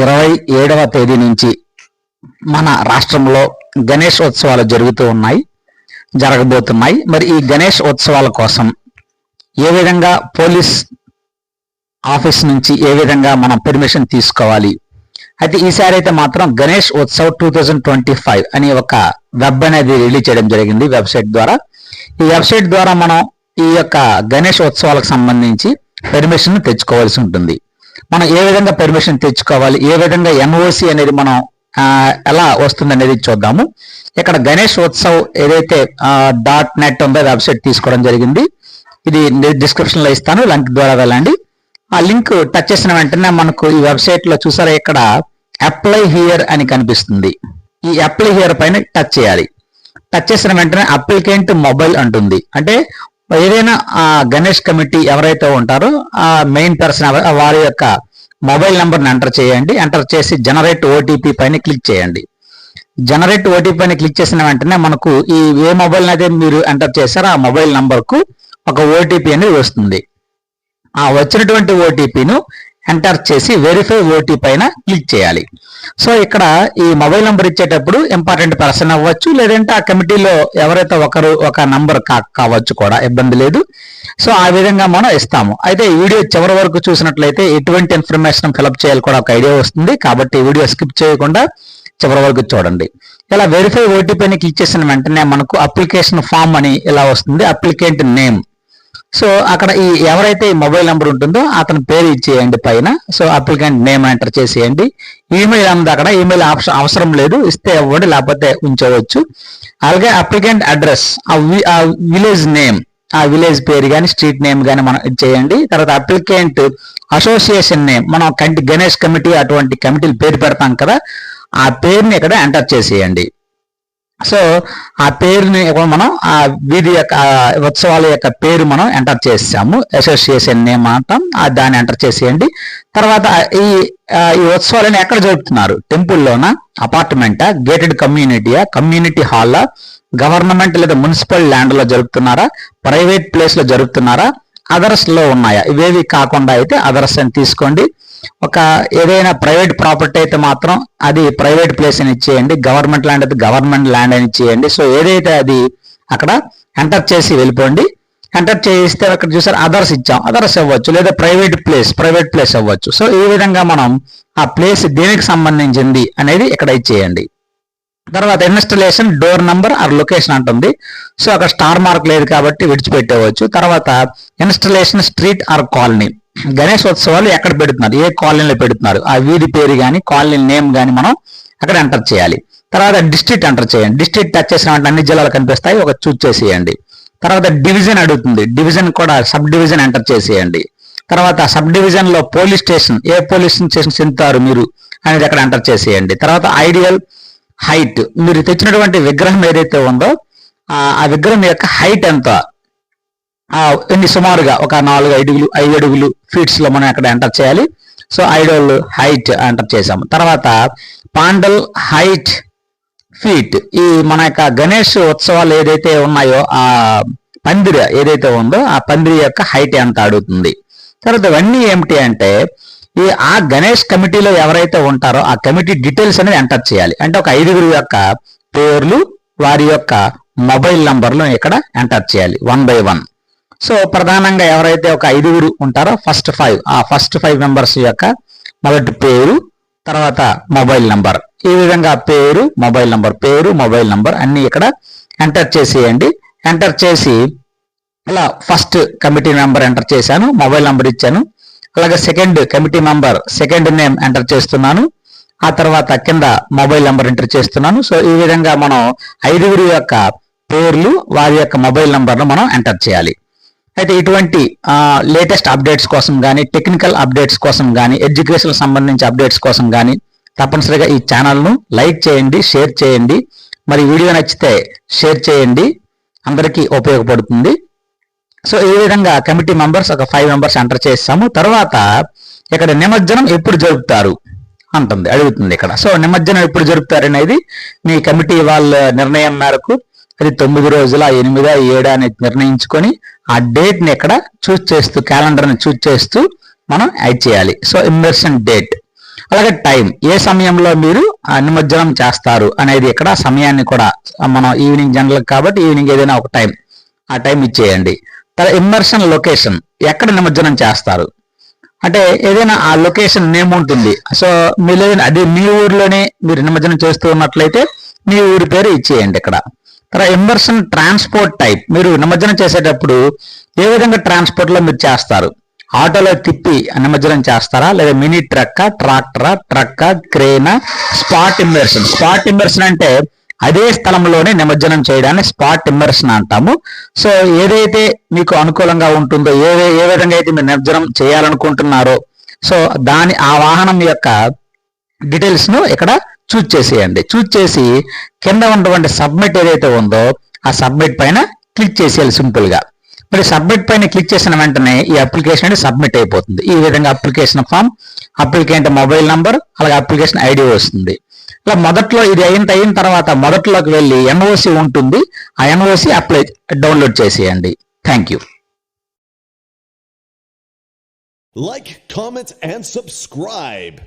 ఇరవై ఏడవ తేదీ నుంచి మన రాష్ట్రంలో గణేష్ ఉత్సవాలు జరుగుతూ ఉన్నాయి జరగబోతున్నాయి. మరి ఈ గణేష్ ఉత్సవాల కోసం ఏ విధంగా పోలీస్ ఆఫీస్ నుంచి ఏ విధంగా మనం పర్మిషన్ తీసుకోవాలి? అయితే ఈసారి అయితే మాత్రం Ganesh Utsav two thousand twenty five అని ఒక వెబ్ అనేది రిలీజ్ చేయడం జరిగింది వెబ్సైట్ ద్వారా. ఈ వెబ్సైట్ ద్వారా మనం ఈ యొక్క గణేష్ ఉత్సవాలకు సంబంధించి పర్మిషన్ తెచ్చుకోవాల్సి ఉంటుంది. మనం ఏ విధంగా పర్మిషన్ తెచ్చుకోవాలి ఏ విధంగా ఎన్ఓసి అనేది మనం ఎలా వస్తుంది అనేది చూద్దాము. ఇక్కడ గణేష్ ఉత్సవ్ ఏదైతే డాట్ నెట్ ఉందో వెబ్సైట్ తీసుకోవడం జరిగింది. ఇది డిస్క్రిప్షన్లో ఇస్తాను లింక్ ద్వారా వెళ్ళండి. ఆ లింక్ టచ్ చేసిన వెంటనే మనకు ఈ వెబ్సైట్లో చూసారా ఇక్కడ అప్లై హియర్ అని కనిపిస్తుంది. ఈ అప్లై హియర్ పైన టచ్ చేయాలి. టచ్ చేసిన వెంటనే అప్లికెంట్ మొబైల్ అంటుంది. అంటే ఏదైనా ఆ గణేష్ కమిటీ ఎవరైతే ఉంటారో ఆ మెయిన్ పర్సన్ వారి యొక్క మొబైల్ నెంబర్ని ఎంటర్ చేయండి. ఎంటర్ చేసి జనరేట్ ఓటీపీ పైన క్లిక్ చేయండి. జనరేట్ ఓటీపీ పైన క్లిక్ చేసిన వెంటనే మనకు ఈ ఏ మొబైల్ అయితే మీరు ఎంటర్ చేశారో ఆ మొబైల్ నెంబర్కు ఒక ఓటీపీ అనేది వస్తుంది. ఆ వచ్చినటువంటి ఓటీపీను ఎంటర్ చేసి వెరిఫై ఓటీ పైన క్లిక్ చేయాలి. సో ఇక్కడ ఈ మొబైల్ నెంబర్ ఇచ్చేటప్పుడు ఇంపార్టెంట్ పర్సన్ అవ్వచ్చు లేదంటే ఆ కమిటీలో ఎవరైతే ఒకరు ఒక నంబర్ కావచ్చు కూడా ఇబ్బంది లేదు. సో ఆ విధంగా మనం ఇస్తాము. అయితే ఈ వీడియో చివరి వరకు చూసినట్లయితే ఎటువంటి ఇన్ఫర్మేషన్ ఫిలప్ చేయాలి కూడా ఒక ఐడియా వస్తుంది. కాబట్టి ఈ వీడియో స్కిప్ చేయకుండా చివరి వరకు చూడండి. ఇలా వెరిఫై ఓటీపీని క్లిక్ చేసిన వెంటనే మనకు అప్లికేషన్ ఫామ్ అని ఇలా వస్తుంది. అప్లికెంట్ నేమ్ సో అక్కడ ఈ ఎవరైతే ఈ మొబైల్ నెంబర్ ఉంటుందో అతని పేరు ఇచ్చేయండి పైన. సో అప్లికెంట్ నేమ్ ఎంటర్ చేసేయండి. ఈమెయిల్ ఉంది అక్కడ ఈమెయిల్ ఆప్షన్ అవసరం లేదు. ఇస్తే ఇవ్వండి లేకపోతే ఉంచవచ్చు. అలాగే అప్లికెంట్ అడ్రస్ ఆ విలేజ్ నేమ్ ఆ విలేజ్ పేరు కానీ స్ట్రీట్ నేమ్ కానీ మనం ఇచ్చేయండి తర్వాత అప్లికెంట్ అసోసియేషన్ నేమ్ మనం కంటి గణేష్ కమిటీ అటువంటి కమిటీలు పేరు పెడతాం కదా ఆ పేరుని ఇక్కడ ఎంటర్ చేసేయండి. సో ఆ పేరుని మనం ఆ వీధి యొక్క ఉత్సవాల యొక్క పేరు మనం ఎంటర్ చేసాము. అసోసియేషన్ నేమ్ అంటాం ఆ దాన్ని ఎంటర్ చేసేయండి. తర్వాత ఈ ఈ ఉత్సవాలను ఎక్కడ జరుపుతున్నారు? టెంపుల్లోనా? అపార్ట్మెంటా? గేటెడ్ కమ్యూనిటీయా? కమ్యూనిటీ హాల్లా గవర్నమెంట్ లేదా మున్సిపల్ ల్యాండ్లో జరుపుతున్నారా? ప్రైవేట్ ప్లేస్లో జరుపుతున్నారా? అదర్స్లో ఉన్నాయా? ఇవేవి కాకుండా అయితే అదర్స్ అని తీసుకోండి. ఒక ఏదైనా ప్రైవేట్ ప్రాపర్టీ అయితే మాత్రం అది ప్రైవేట్ ప్లేస్ అని ఇచ్చేయండి. గవర్నమెంట్ ల్యాండ్ అయితే గవర్నమెంట్ ల్యాండ్ అని ఇచ్చేయండి. సో ఏదైతే అది అక్కడ ఎంటర్ చేసి వెళ్ళిపోండి. ఎంటర్ చేస్తే అక్కడ చూసారు అదర్స్ ఇచ్చాం. అదర్స్ అవ్వచ్చు లేదా ప్రైవేట్ ప్లేస్ ప్రైవేట్ ప్లేస్ అవ్వచ్చు సో ఈ విధంగా మనం ఆ ప్లేస్ దేనికి సంబంధించింది అనేది ఇక్కడ ఇచ్చేయండి. తర్వాత installation door number or location అంటుంది. సో అక్కడ స్టార్ మార్క్ లేదు కాబట్టి విడిచిపెట్టేవచ్చు. తర్వాత installation street or colony. Ganesh ఉత్సవాలు ఎక్కడ పెడుతున్నారు? ఏ కాలనీలో పెడుతున్నారు? ఆ వీధి పేరు కానీ కాలనీ నేమ్ కానీ మనం అక్కడ ఎంటర్ చేయాలి. తర్వాత డిస్ట్రిక్ట్ ఎంటర్ చేయండి. డిస్ట్రిక్ట్ టచ్ చేసిన అన్ని జిల్లాలు కనిపిస్తాయి. ఒక చూస్ చేసేయండి. తర్వాత డివిజన్ అడుగుతుంది. డివిజన్ కూడా సబ్ డివిజన్ ఎంటర్ చేసేయండి. తర్వాత సబ్ డివిజన్లో పోలీస్ స్టేషన్ ఏ పోలీస్ స్టేషన్ చెందుతారు మీరు అనేది అక్కడ ఎంటర్ చేసేయండి. తర్వాత ఐడియల్ హైట్ మీరు తెచ్చినటువంటి విగ్రహం ఏదైతే ఉందో ఆ విగ్రహం యొక్క హైట్ ఎంత? ఎన్ని సుమారుగా ఒక నాలుగు అడుగులు ఐదు అడుగులు ఫీట్స్లో మనం అక్కడ ఎంటర్ చేయాలి. సో ఐడోల్ హైట్ ఎంటర్ చేసాము తర్వాత పాండల్ హైట్ ఫీట్ ఈ మన యొక్క గణేష్ ఉత్సవాలు ఏదైతే ఉన్నాయో ఆ పందిరి ఏదైతే ఉందో ఆ పందిరి యొక్క హైట్ ఎంత అడుగుతుంది. తర్వాత ఇవన్నీ ఏమిటి అంటే ఈ ఆ గణేష్ కమిటీలో ఎవరైతే ఉంటారో ఆ కమిటీ డీటెయిల్స్ అనేది ఎంటర్ చేయాలి. అంటే ఒక ఐదుగురు యొక్క పేర్లు వారి యొక్క మొబైల్ నంబర్లు ఇక్కడ ఎంటర్ చేయాలి. వన్ బై వన్ సో ప్రధానంగా ఎవరైతే ఒక ఐదుగురు ఉంటారో ఫస్ట్ ఫైవ్ ఆ ఫస్ట్ ఫైవ్ మెంబర్స్ యొక్క మొదటి పేరు తర్వాత మొబైల్ నంబర్ ఈ విధంగా పేరు మొబైల్ నంబర్ పేరు మొబైల్ నంబర్ అన్ని ఇక్కడ ఎంటర్ చేసేయండి. ఎంటర్ చేసి ఇలా ఫస్ట్ కమిటీ మెంబర్ ఎంటర్ చేశాను మొబైల్ నంబర్ ఇచ్చాను. అలాగే second committee member second name enter చేస్తున్నాను. ఆ తర్వాత కింద మొబైల్ నంబర్ ఎంటర్ చేస్తున్నాను. సో ఈ విధంగా మనం ఐదుగురు యొక్క పేర్లు వారి యొక్క మొబైల్ నంబర్ను మనం ఎంటర్ చేయాలి. అయితే ఇటువంటి లేటెస్ట్ అప్డేట్స్ కోసం కానీ టెక్నికల్ అప్డేట్స్ కోసం కానీ ఎడ్యుకేషన్ సంబంధించి అప్డేట్స్ కోసం కానీ తప్పనిసరిగా ఈ ఛానల్ను లైక్ చేయండి షేర్ చేయండి. మరి వీడియో నచ్చితే షేర్ చేయండి. అందరికీ ఉపయోగపడుతుంది. సో ఈ విధంగా కమిటీ మెంబర్స్ ఒక ఫైవ్ మెంబర్స్ ఎంటర్ చేస్తాము. తర్వాత ఇక్కడ నిమజ్జనం ఎప్పుడు జరుపుతారు అంటుంది అడుగుతుంది ఇక్కడ. సో నిమజ్జనం ఎప్పుడు జరుపుతారు అనేది మీ కమిటీ వాళ్ళ నిర్ణయం మేరకు అది తొమ్మిది రోజుల ఎనిమిదా ఏడా అనేది నిర్ణయించుకొని ఆ డేట్ని ఇక్కడ చూస్ చేస్తూ క్యాలెండర్ని చూస్ చేస్తూ మనం యాడ్ చేయాలి. సో ఇమ్మర్షన్ డేట్ అలాగే టైం ఏ సమయంలో మీరు ఆ నిమజ్జనం చేస్తారు అనేది ఇక్కడ సమయాన్ని కూడా మనం ఈవినింగ్ జనరల్ కాబట్టి ఈవినింగ్ ఏదైనా ఒక టైం ఆ టైం ఇచ్చేయండి. తర్వాత ఇమ్మర్షన్ లొకేషన్ ఎక్కడ నిమజ్జనం చేస్తారు? అంటే ఏదైనా ఆ లొకేషన్ నేమ్ ఉంటుంది. సో మీరు ఏదైనా అదే మీ ఊర్లోనే మీరు నిమజ్జనం చేస్తూ ఉన్నట్లయితే మీ ఊరి పేరు ఇచ్చేయండి ఇక్కడ. తర్వాత ఇమ్మర్షన్ ట్రాన్స్పోర్ట్ టైప్ మీరు నిమజ్జనం చేసేటప్పుడు ఏ విధంగా ట్రాన్స్పోర్ట్లో మీరు చేస్తారు? ఆటోలో తిప్పి నిమజ్జనం చేస్తారా? లేదా మినీ ట్రక్ ట్రాక్టరా ట్రక్ క్రేనా స్పాట్ ఇమ్మర్షన్ స్పాట్ ఇమ్మర్షన్ అంటే అదే స్థలంలోనే నిమజ్జనం చేయడాన్ని స్పాట్ ఇమ్మర్షన్ అంటాము. సో ఏదైతే మీకు అనుకూలంగా ఉంటుందో ఏ ఏ విధంగా అయితే మీరు నిమజ్జనం చేయాలనుకుంటున్నారో సో దాని ఆ వాహనం యొక్క డీటెయిల్స్ను ఇక్కడ చూజ్ చేసేయండి. చూజ్ చేసి కింద ఉన్నటువంటి సబ్మిట్ ఏదైతే ఉందో ఆ సబ్మిట్ పైన క్లిక్ చేసేయాలి సింపుల్గా. మరి సబ్మిట్ పైన క్లిక్ చేసిన వెంటనే ఈ అప్లికేషన్ అనేది సబ్మిట్ అయిపోతుంది. ఈ విధంగా application form applicant mobile number అలాగే అప్లికేషన్ ఐడి వస్తుంది. ఇలా మొదట్లో ఇది అయిన అయిన తర్వాత మొదట్లోకి వెళ్ళి ఎన్ఓసి ఉంటుంది. ఆ ఎన్ఓసి అప్లై డౌన్లోడ్ చేసేయండి. Thank you. Like comments and subscribe